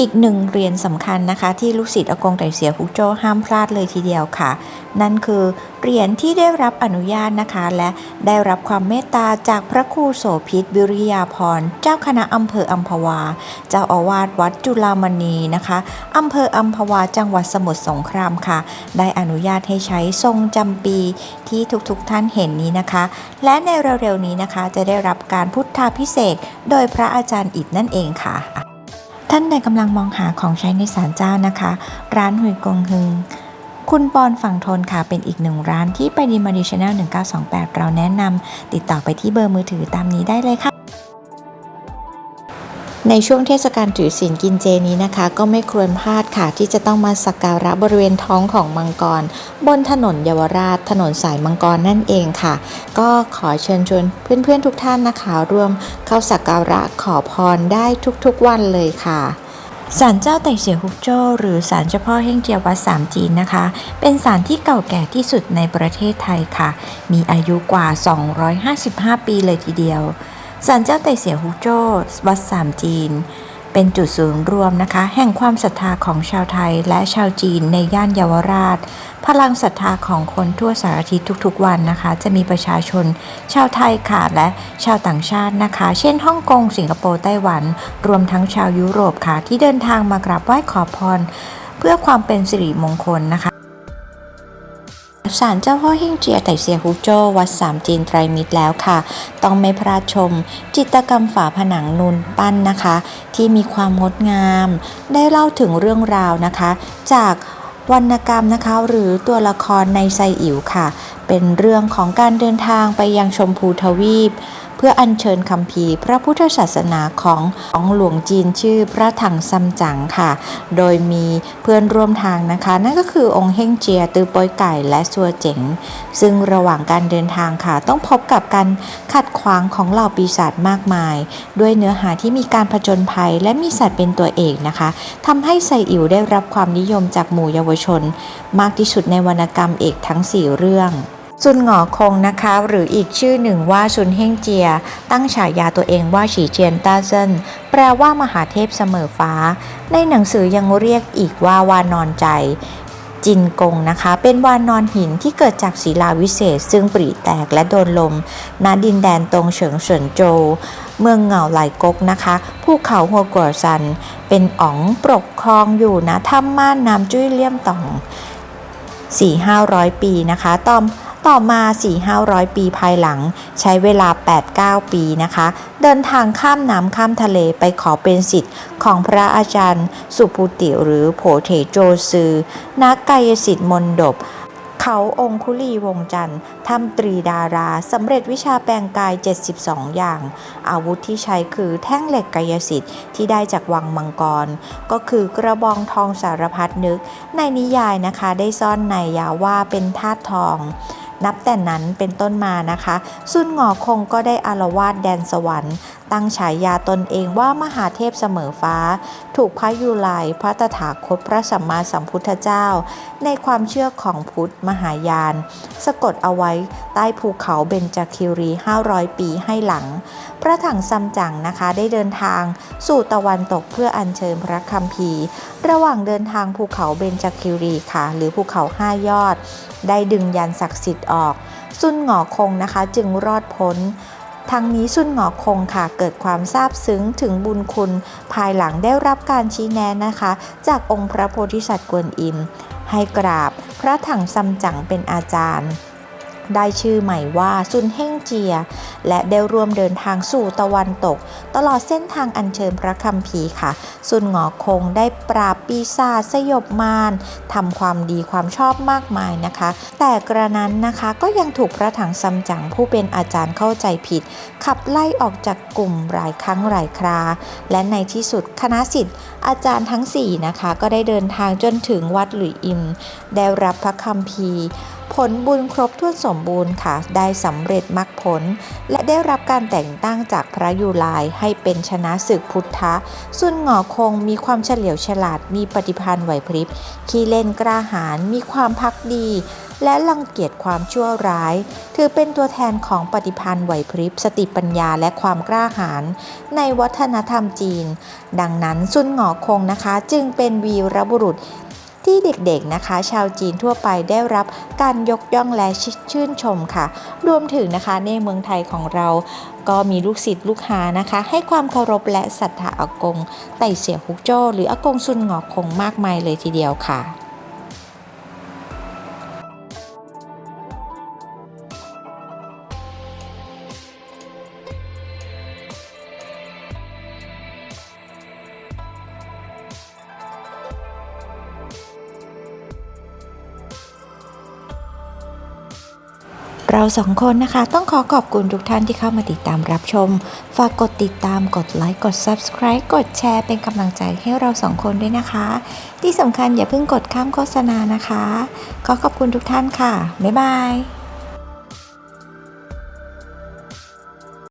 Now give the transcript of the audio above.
อีกหนึ่งเหรียญสำคัญนะคะ ที่ลูกศิษย์อากงไต่เสียฮุกโจ้ห้ามพลาดเลยทีเดียวค่ะ นั่นคือเหรียญที่ได้รับอนุญาตนะคะ และได้รับความเมตตาจากพระครูโสภิตวิริยาพรเจ้าคณะอำเภออัมพวา เจ้าอาวาสวัดจุฬามณีนะคะอำเภออัมพวาจังหวัดสมุทรสงครามค่ะ ได้อนุญาตให้ใช้ทรงจำปีที่ทุกๆท่านเห็นนี้นะคะ และในเร็วๆนี้นะคะจะได้รับการพุทธาพิเศษโดยพระอาจารย์อิดนั่นเองค่ะ ท่านใดกำลังมองหาของใช้ในศาลเจ้านะคะ ร้านหุยกงฮึง คุณปอนฝั่งทนค่ะ เป็นอีกหนึ่งร้านที่ไปดีมาดีชแนล1928 เราแนะนำติดต่อไปที่เบอร์มือถือตามนี้ได้เลยค่ะ ในช่วงเทศกาลถือศีลกินเจนี้นะคะ ก็ไม่ควรพลาดค่ะ ที่จะต้องมาสักการะบริเวณท้องของมังกร บนถนนเยาวราช ถนนสายมังกรนั่นเองค่ะ ก็ขอเชิญชวนเพื่อนๆทุกท่านนะคะร่วมเข้าสักการะขอพรได้ทุกๆวันเลยค่ะศาลเจ้าไต่เสียฮุกโจ้หรือศาลเจ้าพ่อเฮงเจียวัดสามจีนนะคะ เป็นศาลที่เก่าแก่ที่สุดในประเทศไทยค่ะ มีอายุกว่า 255 ปีเลยทีเดียว ศาลเจ้าไต่เสียฮุกโจ้วัดสามจีน เป็นจุดศูนย์รวมนะคะ แห่งความศรัทธาของชาวไทยและชาวจีนในย่านเยาวราช พลังศรัทธาของคนทั่วสารทิศทุกๆวันนะคะ จะมีประชาชน ชาวไทยค่ะและชาวต่างชาตินะคะ เช่นฮ่องกงสิงคโปร์ไต้หวัน รวมทั้งชาวยุโรปค่ะที่เดินทางมากราบไหว้ขอพร เพื่อความเป็นสิริมงคลนะคะ ศาลเจ้าพ่อเฮ่งเจียไต่เซียฮูโจวัดสามจีนไตรมิตรแล้วค่ะ ต้องไม่พลาดชม จิตรกรรมฝาผนังนูนปั้นนะคะ ที่มีความงดงาม ได้เล่าถึงเรื่องราวนะคะ จากวรรณกรรมนะคะหรือตัวละครในไซอิ๋วค่ะ เป็นเรื่องของการเดินทางไปยังชมพูทวีป เพื่ออัญเชิญคัมภีพระพุทธศาสนาของของหลวงจีนชื่อพระถังซัมจั๋งค่ะ โดยมีเพื่อนร่วมทางนะคะ นั่นก็คือองค์เฮงเจียตือปอยไก่และซัวเจ๋ง ซึ่งระหว่างการเดินทางค่ะ ต้องพบกับการขัดขวางของเหล่าปีศาจมากมาย ด้วยเนื้อหาที่มีการผจญภัยและมีสัตว์เป็นตัวเอกนะคะทำให้ไซอิ๋วได้รับความนิยมจากหมู่เยาวชน มากที่สุดในวรรณกรรมเอกทั้ง 4 เรื่อง ซุนหงอคงนะคะ หรืออีกชื่อหนึ่งว่าซุนเฮงเจีย ตั้งฉายาตัวเองว่าฉีเจียนต้าเซินแปลว่ามหาเทพเสมอฟ้า ในหนังสือยังเรียกอีกว่าวานอนใจจินกงนะคะ เป็นวานนอนหินที่เกิดจากศิลาวิเศษ ซึ่งปริแตกและโดนลม ณ ดินแดนตรงเฉิงเฉินโจ เมืองเหงาไหลกกนะคะภูเขาหัวกัวซัน เป็นอ๋องปกครองอยู่นะถ้ำม่านน้ำจุ้ยเลี่ยมต่อง 4-500 ปีนะคะ ต่อ ต่อมา 4-500 ปีภายหลัง ใช้เวลา 8-9 ปีนะคะ เดินทางข้ามน้ำข้ามทะเลไปขอเป็นสิทธิ์ของพระอาจารย์ สุภูติหรือโผเถโจซือ นักกายสิทธิ์มนดบเขาองคุลีวงจันทร์ทำตรีดาราสำเร็จวิชาแปลงกาย 72 อย่าง อาวุธที่ใช้คือแท่งเหล็กกายสิทธิ์ที่ได้จากวังมังกร ก็คือกระบองทองสารพัดนึก ในนิยายนะคะได้ซ่อนในยาว่าเป็นธาตุทอง นับแต่นั้นเป็นต้นมานะคะ ซุนหงอคงก็ได้อารวาสแดนสวรรค์ตั้งฉายาตนเองว่ามหาเทพเสมอฟ้า ถูกพระยุไลพระตถาคตพระสัมมาสัมพุทธเจ้า ในความเชื่อของพุทธมหายาน สะกดเอาไว้ใต้ภูเขาเบญจคิรี 500 ปีให้หลัง พระถังซัมจั๋งนะคะได้เดินทางสู่ตะวันตกเพื่ออัญเชิญพระคัมภีร์ ระหว่างเดินทางภูเขาเบญจคิรีค่ะ หรือภูเขาห้ายอด ได้ดึงยันศักดิ์สิทธิ์ออก ซุนหงอคงนะคะจึงรอดพ้น ทั้งนี้ซุนหงอคงค่ะเกิดความซาบซึ้งถึงบุญคุณ ภายหลังได้รับการชี้แนะนะคะ จากองค์พระโพธิสัตว์กวนอิม ให้กราบพระถังซัมจั๋งเป็นอาจารย์ ได้ชื่อใหม่ว่าซุนเฮ่งเจีย และได้ร่วมเดินทางสู่ตะวันตก ตลอดเส้นทางอัญเชิญพระคัมภีร์ค่ะ ซุนหงอคงได้ปราบปีศาจสยบมารทำความดีความชอบมากมายนะคะ แต่กระนั้นนะคะก็ยังถูกพระถังซัมจั๋งผู้เป็นอาจารย์เข้าใจผิด ขับไล่ออกจากกลุ่มหลายครั้งหลายครา และในที่สุดคณะสิทธิ์อาจารย์ทั้ง4นะคะก็ได้เดินทางจนถึงวัดหลุยอิม ได้รับพระคัมภีร์ผลบุญครบถ้วนสมบูรณ์ค่ะ ได้สำเร็จมรรคผล และได้รับการแต่งตั้งจากพระยูลายให้เป็นชนะศึกพุทธะซุนหงอคงมีความเฉลียวฉลาดมีปฏิภาณไหวพริบขี้เล่นกล้าหาญมีความพักดี และรังเกียจความชั่วร้าย ถือเป็นตัวแทนของปฏิพันธ์ไหวพริบ สติปัญญาและความกล้าหาญในวัฒนธรรมจีน ดังนั้นซุนหงอคงนะคะ จึงเป็นวีรบุรุษ ที่เด็กๆนะคะ ชาวจีนทั่วไปได้รับการยกย่องและชื่นชมค่ะ รวมถึงนะคะในเมืองไทยของเรา ก็มีลูกศิษย์ลูกหานะคะ ให้ความเคารพและศรัทธาอากงไต่เสี่ยฮุกโจ้หรืออากงซุนหงอคงมากมายเลยทีเดียวค่ะ เราสองคนนะคะ ต้องขอขอบคุณทุกท่านที่เข้ามาติดตามรับชม ฝากกดติดตามกดไลค์กด Subscribe กดแชร์เป็นกำลังใจให้เราสองคนด้วยนะคะ ที่สำคัญอย่าเพิ่งกดข้ามโฆษณานะคะ ขอขอบคุณทุกท่านค่ะ บ๊ายบาย